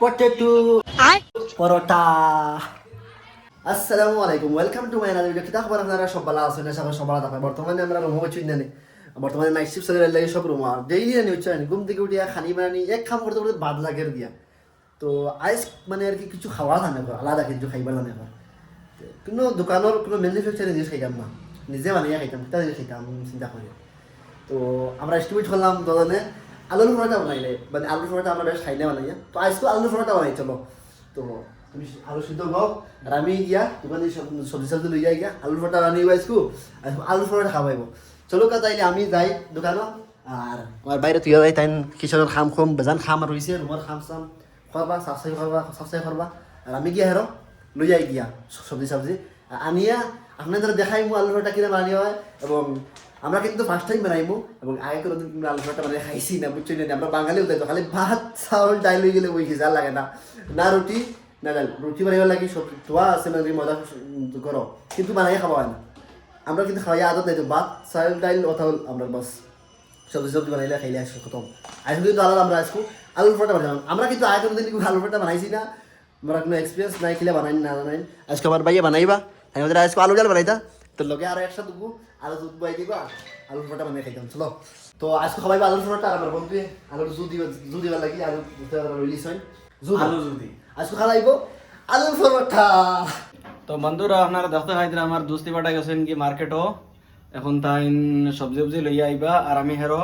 Potato paratha আসসালামু আলাইকুম welcome to my another video কিতা খবর আপনারা সব ভালো আছেন? আশা করি সব ভালো থাকেন বর্তমানে আমরা রুম হচ্ছি না বর্তমানে নাইট শিফট চলে লাগে সব রুম। আর ডেইলি আনি হচ্ছে ঘুম থেকে উঠিয়া খানি বানানি এক খাম করতে করতে বাদ লাগে দিয়া তো আইস মানে আর কি কিছু খাওয়া জানে কর আলাদা কিছু খাইবার জানে কর কিন্তু দোকানের কোনো ম্যানুফ্যাকচারিং জিনিস খাইতাম না। নিজে বানিয়ে খাইতাম কিতা জিনিস খাইতাম চিন্তা করি তো আমরা এস্টিমেট করলাম দোকানে আলুর পরোটা বানাইলে মানে আলুর পরোটা আমরা বেশ খাইলে বানাই। তো আজকে আলুর পরোটা বানাই, চলো। তো তুমি আলু সিদ্ধ খাও আর আমি গিয়া দোকানে সব- সবজি সবজি লইয়া গিয়া আলুর পরোটা বানিয়ে আজকু আলুর পরোটা খাওয়াইব চলো কা তাইলে আমি যাই দোকানত আর আমার বাইরে তুই যাই তাই কিচেনের খাম খুম বেজান খাম রয়েছে রুমের খাম চাম খোয়াবা সাফসাই করবা সাফসাই করবা আর আমি গিয়া হেরো লই যাই গিয়া সবজি সবজি। আনিয়া আপনাদের দেখাই মু আলুর পরোটা কিনা বানিয়ে হয় এবং আমরা কিন্তু ফার্স্ট টাইম বানাইমু এবং আগে কোনো দিন আলু পরোটা বানিয়ে খাইছি না বুঝছি না? আমরা বাঙালি বাঙালিও দেখো খালি ভাত, চাউল ডাইল হয়ে গেলে ওই কিছু লাগে না। না রুটি, না ডাল। রুটি বানাইবার লাগি সব ধোয়া আছে না মজা করো, কিন্তু বানাই খাওয়া হয় না। আমরা কিন্তু খাওয়াই আদত নাই তো, ভাত, চাউল ডাইল অথবা আমরা বাস সবজি সবজি বানাইলে খাইলে আসো খতম। আজকে কিন্তু আলাদা, আমরা আজকে আলুর পরোটা বানাইলাম। আমরা কিন্তু আগে কোনো দিন আলু পরোটা বানাইছি না। আমরা কোনো এক্সপিরিয়েন্স নাই খেলে বানাই না বানাই। আজকে আমার ভাইয়া বানাইবা আমি ওদের আজকে আলু ডাল বানাইতা। তোর লগে আরও একসাথে দুবো আলু দুধ বাই দিবা আলুর পরোটা বানিয়ে খাইতাম চলো। তো আজকে সবাই আলুর পরোটা আর আমার বন্ধু আলুর জু দিবা জু দিবার লাগি আলু রিলিজ হয়। জু আলু যদি আজকে খালাইব আলুর পরোটা। তো বন্ধুরা আপনারা দেখতে পাইতেন আমার দোস্তি পাঠা গেছেন কি মার্কেটও এখন তাই সবজি উবজি লইয়া আইবা আর আমি হেরো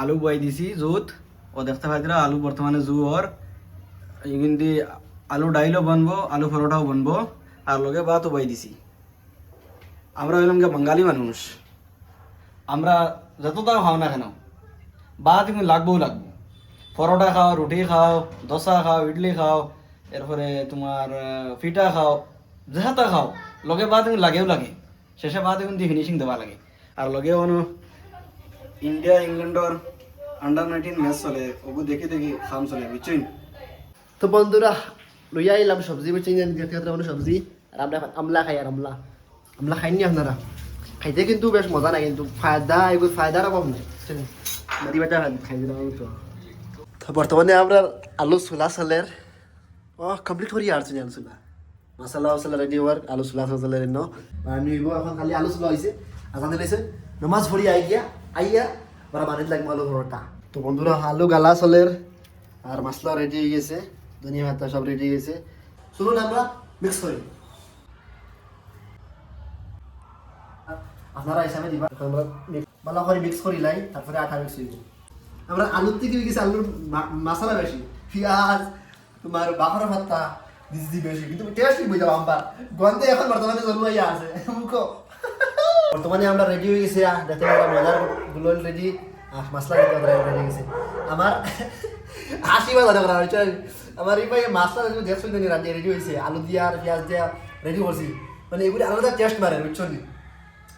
আলু বয়াই দিছি জুত। ও দেখতে পাইতরা আলু বর্তমানে জু ওর। কিন্তু আলু ডাইলও বনবো, আলু পরোটাও বনবো, আর লগে ভাতও বয়াই দিছি। আমরা হইলাম গে বাঙালি মানুষ। আমরা যত দাম খাও না কেন, ভাত কিন্তু লাগবেও লাগবো। পরোটা খাও, রুটি খাও, দোসা খাও, ইডলি খাও, এরপরে তোমার পিঠা খাও, যাহাতা খাও, লগে ভাত কিন্তু লাগেও লাগে। শেষে ভাত কিন্তু ফিনিশিং দেওয়া লাগে। আর লগে অনু ইন্ডিয়া ইংল্যান্ডর আন্ডার নাইনটিন ম্যাচ চলে, ওগু দেখি দেখি খাম চলে, বুঝছেন? তো বন্ধুরা লইয়া আইলাম সবজি বেচে মানে সবজি আর আমরা এখন আমলা খাই আর আমলা আমলা খাইনি আপনারা খাইতে কিন্তু বেশ মজা নাই কিন্তু ফায়দা এগুলো ফায়দার অভাব নেই বেটা খাই তো বর্তমানে আমরা আলু চুলা চালের ও কমপ্লিট করি আর চুনি আলু চুলা মশলা মশলা রেডি হওয়ার আলু চুলা চলা রেডি নিব এখন খালি আলু চুলা হয়েছে আজান দিলেছে নমাজ পড়ি আই গিয়া আইয়া ওরা বানিয়ে লাগবে আলু পরোটা তো বন্ধুরা আলু গালা চলের আর মশলা রেডি হয়ে গেছে ধনিয়া ভাতা সব রেডি গেছে। শুনুন আমরা মিক্স করি। আপনারা হিসাবে দিবা। আমরা ভালো করে মিক্স করি লাই, তারপরে আটা মিক্স হইব। আমরা আলুর থেকে গেছে আলুর মশলা বেশি। পেঁয়াজ, তোমার বাহার ভাতা দিদি দি বেশি। কিন্তু টেস্ট বুঝে যাব আমরা। গন্ধে এখন বর্তমানে জন্ম হইয়া আছে। মুখো। বর্তমানে আমরা রেডি হয়ে গেছি দেখতে পারা মজারগুলো রেডি আহ মশলা রেডি হয়ে গেছে। আমার হাসি বাজা করা হয়েছে আমার এই ভাই মাছটা দেখছ নি রান্না রেডি হয়েছে আলু দিয়া আর পেঁয়াজ দিয়া রেডি করছি মানে এগুলি আলাদা টেস্ট মারে বুঝছ নি?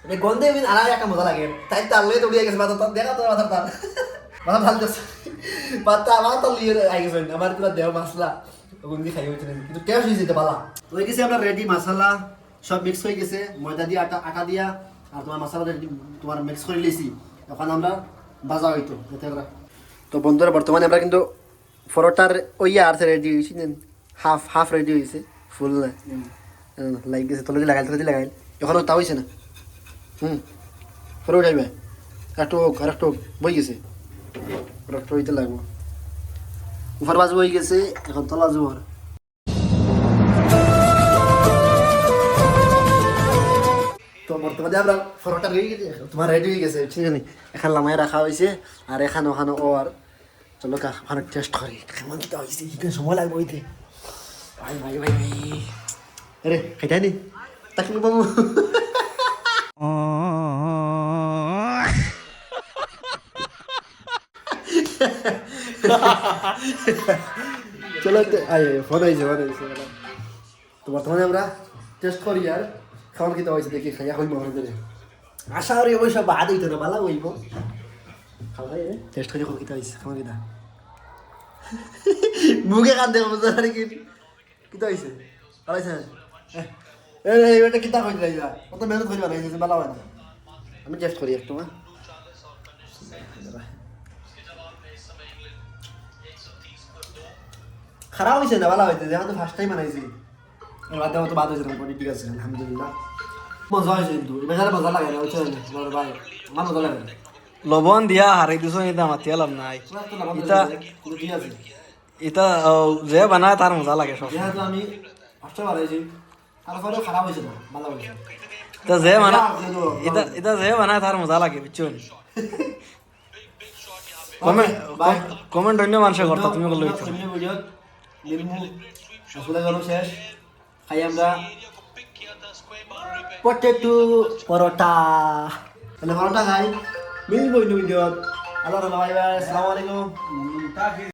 মানে গন্ধে এমনি আলাদা একটা মজা লাগে। তাই তার লয়ে দৌড়িয়ে গেছে, মাথা দেখা তোর মাথার তার মাথা ভালো যাচ্ছে পাতা আমার তার লিয়ে আই গেছে। আমার পুরো দেহ মশলা দিয়ে খাই হয়েছে কিন্তু টেস্ট হয়েছে তো পালা। হয়ে গেছে আমরা রেডি মশলা সব মিক্স হয়ে গেছে। ময়দা দিয়ে, আটা আটা দিয়া। আর তোমার মশলা তোমার মিক্স করে লিয়েছি এখন আমরা বাজা হইতো যাতে তো বন্ধুরা বর্তমানে আমরা কিন্তু পরোটার ওই আর রেডি হয়েছি হাফ হাফ রেডি হয়েছে ফুল না। লাইক গেছে তলে লাগাইল তলে লাগাইল। এখনও তা হয়েছে না। হুম। পরে উঠাইবে। একটু আর একটু বই গেছে। একটু হইতে লাগবো। উপর বাজু হয়ে গেছে এখন তলা জোয়ার। তো বর্তমানে আমরা ফটোটা হয়ে গেছে তোমার রেডি হয়ে গেছে। ঠিক আছে এখান লামায় রাখা হয়েছে আর এখানে ওখানে ও আর চলো কা ওখানে টেস্ট করি। কেমন কিটা হয়েছে কি সময় লাগবে হইতে ভাই ভাই ভাই ভাই। আরে খাইটাই নি তাকে বাবু চলো আয় ফোন হয়েছে ফোন হয়েছে তো বর্তমানে আমরা টেস্ট করি আর। খাবার খেতে হয়েছে দেখি খাইয়া হইব আমার ধরে আশা করি অবশ্য বাদ হইতো না ভালো হইব টেস্ট করে খাবার খেতে হয়েছে খাবার খেতা মুখে কান্দে বুঝতে পারি কি কিতা হয়েছে হয়েছে এটা কিতা কই দিলা কত মেহনত করি বানাইছে ভালো হয় না আমি টেস্ট করি একটু হ্যাঁ খারাপ হয়েছে না ভালো হয়েছে যেমন তো ফার্স্ট টাইম বানাইছি এবার দেওয়া তো বাদ হয়েছে না ঠিক আছে আলহামদুলিল্লাহ মজা হয়েছে কিন্তু এবার মজা লাগে না বুঝছ আমার ভাই আমার মজা লাগে লবণ দিয়া হারাই দিছো এটা মাতি আলাম নাই আহ, যে বানায় তার মজা লাগে সব আমি ফার্স্টে বানাইছি তারপরেও খারাপ হয়েছে না ভালো হয়েছে এটা যে বানা এটা এটা যে বানায় তার মজা লাগে বুঝছ কমেন্ট কমেন্ট অন্য মানুষের কথা তুমি বলল শেষ খাই আমরা পটেটো পরোটা তাহলে পরোটা খাই মিলবো অন্য ভিডিও আল্লাহ বাই বাই আসসালামু আলাইকুম